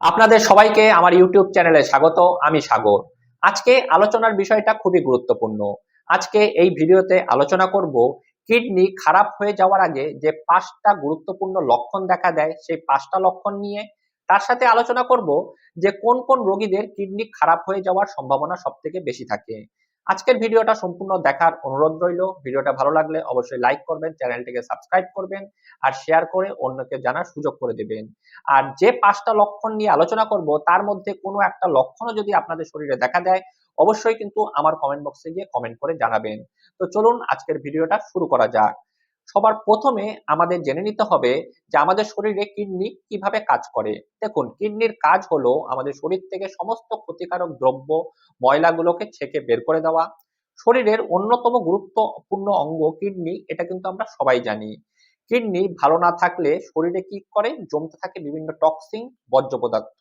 আপনাদের সবাইকে আমার ইউটিউব চ্যানেলে স্বাগত, আমি সাগর। আজকে আলোচনার বিষয়টা খুবই গুরুত্বপূর্ণ। আজকে এই ভিডিওতে আলোচনা করব কিডনি খারাপ হয়ে যাওয়ার আগে যে পাঁচটা গুরুত্বপূর্ণ লক্ষণ দেখা দেয়, সেই পাঁচটা লক্ষণ নিয়ে তার সাথে আলোচনা করব যে কোন কোন রোগীদের কিডনি খারাপ হয়ে যাওয়ার সম্ভাবনা সব থেকে বেশি থাকে। আজকের ভিডিওটা সম্পূর্ণ দেখার অনুরোধ রইল। ভিডিওটা ভালো লাগলে অবশ্যই লাইক করবেন, চ্যানেলটিকে সাবস্ক্রাইব করবেন আর শেয়ার করে অন্যকে জানার সুযোগ করে দেবেন। আর যে পাঁচটা লক্ষণ নিয়ে আলোচনা করব, তার মধ্যে কোনো একটা লক্ষণও যদি আপনাদের শরীরে দেখা দেয়, অবশ্যই কিন্তু আমার কমেন্ট বক্সে গিয়ে কমেন্ট করে জানাবেন। তো চলুন আজকের ভিডিওটা শুরু করা যাক। সবার প্রথমে আমাদের জেনে নিতে হবে যে আমাদের শরীরে কিডনি কীভাবে কাজ করে। দেখুন, কিডনির কাজ হলো আমাদের শরীর থেকে সমস্ত ক্ষতিকারক দ্রব্য, ময়লাগুলোকে ছেঁকে বের করে দেওয়া। শরীরের অন্যতম গুরুত্বপূর্ণ অঙ্গ কিডনি, এটা কিন্তু আমরা সবাই জানি। কিডনি ভালো না থাকলে শরীরে কি করে? জমতে থাকে বিভিন্ন টক্সিন বর্জ্য পদার্থ।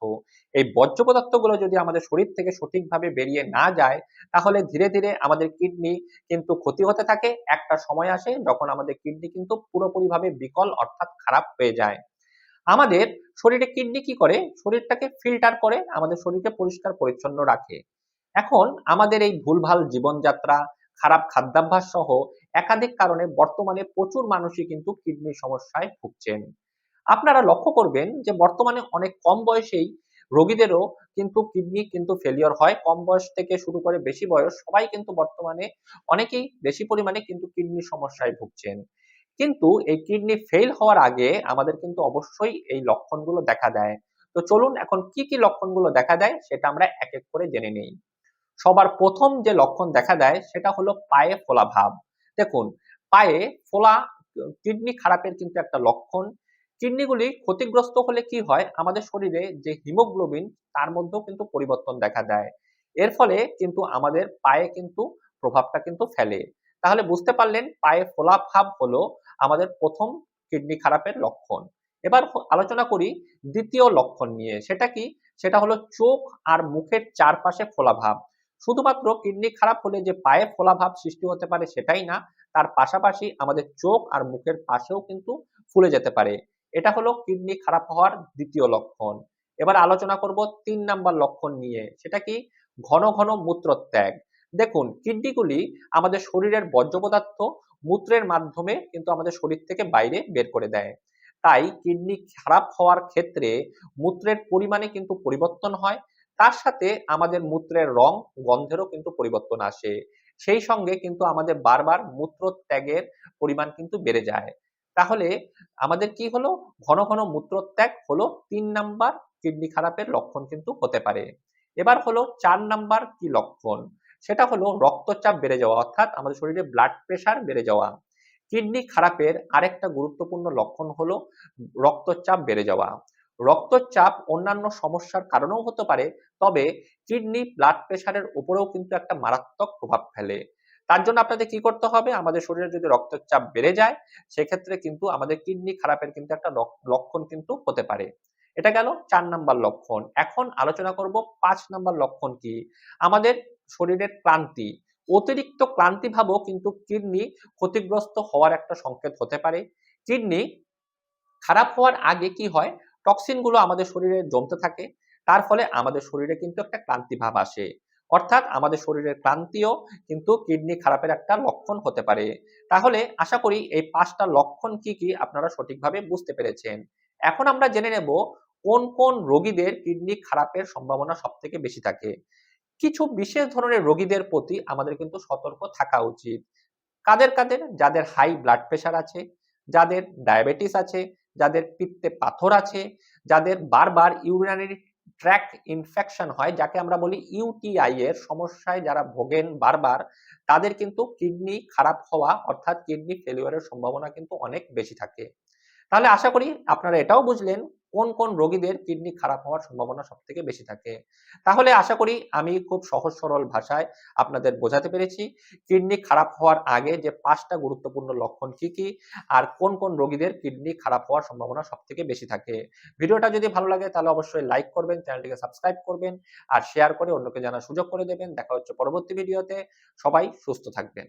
এই বর্জ্য পদার্থগুলো যদি আমাদের শরীর থেকে সঠিকভাবে বেরিয়ে না যায়, তাহলে ধীরে ধীরে আমাদের কিডনি কিন্তু ক্ষতি হতে থাকে। একটা সময় আসে যখন আমাদের কিডনি কিন্তু পুরোপুরিভাবে বিকল অর্থাৎ খারাপ হয়ে যায়। আমাদের শরীরে কিডনি কি করে? শরীরটাকে ফিল্টার করে, আমাদের শরীরকে পরিষ্কার পরিচ্ছন্ন রাখে। এখন আমাদের এই ভুলভাল জীবনযাত্রা খারাপ খাদ্যাভ্যাস সহ একাধিক কারণে বর্তমানে প্রচুর মানুষই কিন্তু কিডনির সমস্যায় ভুগছেন। আপনারা লক্ষ্য করবেন যে বর্তমানে অনেক কম বয়সেই রোগীদেরও কিন্তু কিডনি কিন্তু ফেলিওর হয়। কম বয়স থেকে শুরু করে বেশি বয়স সবাই কিন্তু বর্তমানে অনেকেই বেশি পরিমাণে কিন্তু কিডনির সমস্যায় ভুগছেন। কিন্তু এই কিডনি ফেল হওয়ার আগে আমাদের কিন্তু অবশ্যই এই লক্ষণগুলো দেখা দেয়। তো চলুন এখন কি কি লক্ষণগুলো দেখা দেয় সেটা আমরা এক এক করে জেনে নেই। সবার প্রথম যে লক্ষণ দেখা দেয় সেটা হলো পায়ে ফোলা ভাব। দেখুন, পায়ে ফোলা, কিডনি খারাপের কিন্তু একটা লক্ষণ। কিডনিগুলি ক্ষতিগ্রস্ত হলে কি হয়? আমাদের শরীরে যে হিমোগ্লোবিন, তার মধ্যেও কিন্তু পরিবর্তন দেখা দেয়। এর ফলে কিন্তু আমাদের পায়ে কিন্তু প্রভাবটা কিন্তু ফেলে। তাহলে বুঝতে পারলেন, পায়ে ফোলা ভাব হলো আমাদের প্রথম কিডনি খারাপের লক্ষণ। এবার আলোচনা করি দ্বিতীয় লক্ষণ নিয়ে। সেটা কি? সেটা হলো চোখ আর মুখের চারপাশে ফোলা ভাব। শুধুমাত্র কিডনি খারাপ হলে যে পায়ে ফোলা ভাব সৃষ্টি হতে পারে সেটাই না, তার পাশাপাশি আমাদের চোখ আর মুখের পাশেও কিন্তু ফুলে যেতে পারে। এটা হলো কিডনি খারাপ হওয়ার দ্বিতীয় লক্ষণ। এবার আলোচনা করব তিন নাম্বার লক্ষণ নিয়ে, সেটা কি? ঘন ঘন মূত্রত্যাগ। দেখুন, কিডনিগুলি আমাদের শরীরের বর্জ্য পদার্থ মূত্রের মাধ্যমে কিন্তু আমাদের শরীর থেকে বাইরে বের করে দেয়। তাই কিডনি খারাপ হওয়ার ক্ষেত্রে মূত্রের পরিমাণে কিন্তু পরিবর্তন হয় তার সাথে আমাদের মূত্রের রং, গন্ধেরও কিন্তু পরিবর্তন আসে। সেই সঙ্গে কিন্তু আমাদের বারবার মূত্র ত্যাগের পরিমাণ কিন্তু বেড়ে যায়। তাহলে আমাদের কি হলো? ঘন ঘন মূত্রত্যাগ হলো তিন নাম্বার কিডনি খারাপের লক্ষণ কিন্তু হতে পারে। এবার হলো চার নাম্বার কি লক্ষণ? সেটা হলো রক্তচাপ বেড়ে যাওয়া, অর্থাৎ আমাদের শরীরে ব্লাড প্রেশার বেড়ে যাওয়া। কিডনি খারাপের আরেকটা গুরুত্বপূর্ণ লক্ষণ হলো রক্তচাপ বেড়ে যাওয়া। রক্তচাপ অন্যান্য সমস্যার কারণেও হতে পারে, তবে কিডনি ব্লাড প্রেশারের উপরেও কিন্তু একটা মারাত্মক প্রভাব ফেলে। তার জন্য আপনাদের কি করতে হবে? আমাদের শরীরে যদি রক্তচাপ বেড়ে যায়, সেক্ষেত্রে কিন্তু আমাদের কিডনি খারাপের কিন্তু একটা লক্ষণ কিন্তু হতে পারে। এটা গেল চার নাম্বার লক্ষণ। এখন আলোচনা করব পাঁচ নাম্বার লক্ষণ কি? আমাদের শরীরের ক্লান্তি। অতিরিক্ত ক্লান্তি ভাবও কিন্তু কিডনি ক্ষতিগ্রস্ত হওয়ার একটা সংকেত হতে পারে। কিডনি খারাপ হওয়ার আগে কি হয়? টক্সিনগুলো আমাদের শরীরে জমতে থাকে, তার ফলে আমাদের শরীরে কিন্তু একটা ক্লান্তি ভাব আসে। অর্থাৎ আমাদের শরীরের ক্লান্তিও কিন্তু কিডনি খারাপের একটা লক্ষণ হতে পারে। তাহলে আশা করি এই পাঁচটা লক্ষণ কি কি আপনারা সঠিকভাবে বুঝতে পেরেছেন? এখন আমরা জেনে নেব কোন কোন রোগীদের কিডনি খারাপের সম্ভাবনা সব থেকে বেশি থাকে। কিছু বিশেষ ধরনের রোগীদের প্রতি আমাদের কিন্তু সতর্ক থাকা উচিত। কাদের কাদের? যাদের হাই ব্লাড প্রেশার আছে, যাদের ডায়াবেটিস আছে যাদের পিত্তে পাথর আছে, যাদের বারবার ইউরিনারি ট্র্যাক ইনফেকশন হয়, যাকে আমরা বলি ইউটিআই এর সমস্যায় যারা ভোগেন বারবার, তাদের কিন্তু কিডনি খারাপ হওয়া অর্থাৎ কিডনি ফেলিওরের সম্ভাবনা কিন্তু অনেক বেশি থাকে। তাহলে আশা করি আপনারা এটাও বুঝলেন কোন কোন রোগীদের কিডনি খারাপ হওয়ার সম্ভাবনা সব থেকে বেশি থাকে। তাহলে আশা করি আমি খুব সহজ সরল ভাষায় আপনাদের বোঝাতে পেরেছি কিডনি খারাপ হওয়ার আগে যে পাঁচটা গুরুত্বপূর্ণ লক্ষণ কি কি আর কোন কোন রোগীদের কিডনি খারাপ হওয়ার সম্ভাবনা সব থেকে বেশি থাকে। ভিডিওটা যদি ভালো লাগে তাহলে অবশ্যই লাইক করবেন, চ্যানেলটিকে সাবস্ক্রাইব করবেন আর শেয়ার করে অন্যকে জানার সুযোগ করে দেবেন। দেখা হচ্ছে পরবর্তী ভিডিওতে। সবাই সুস্থ থাকবেন।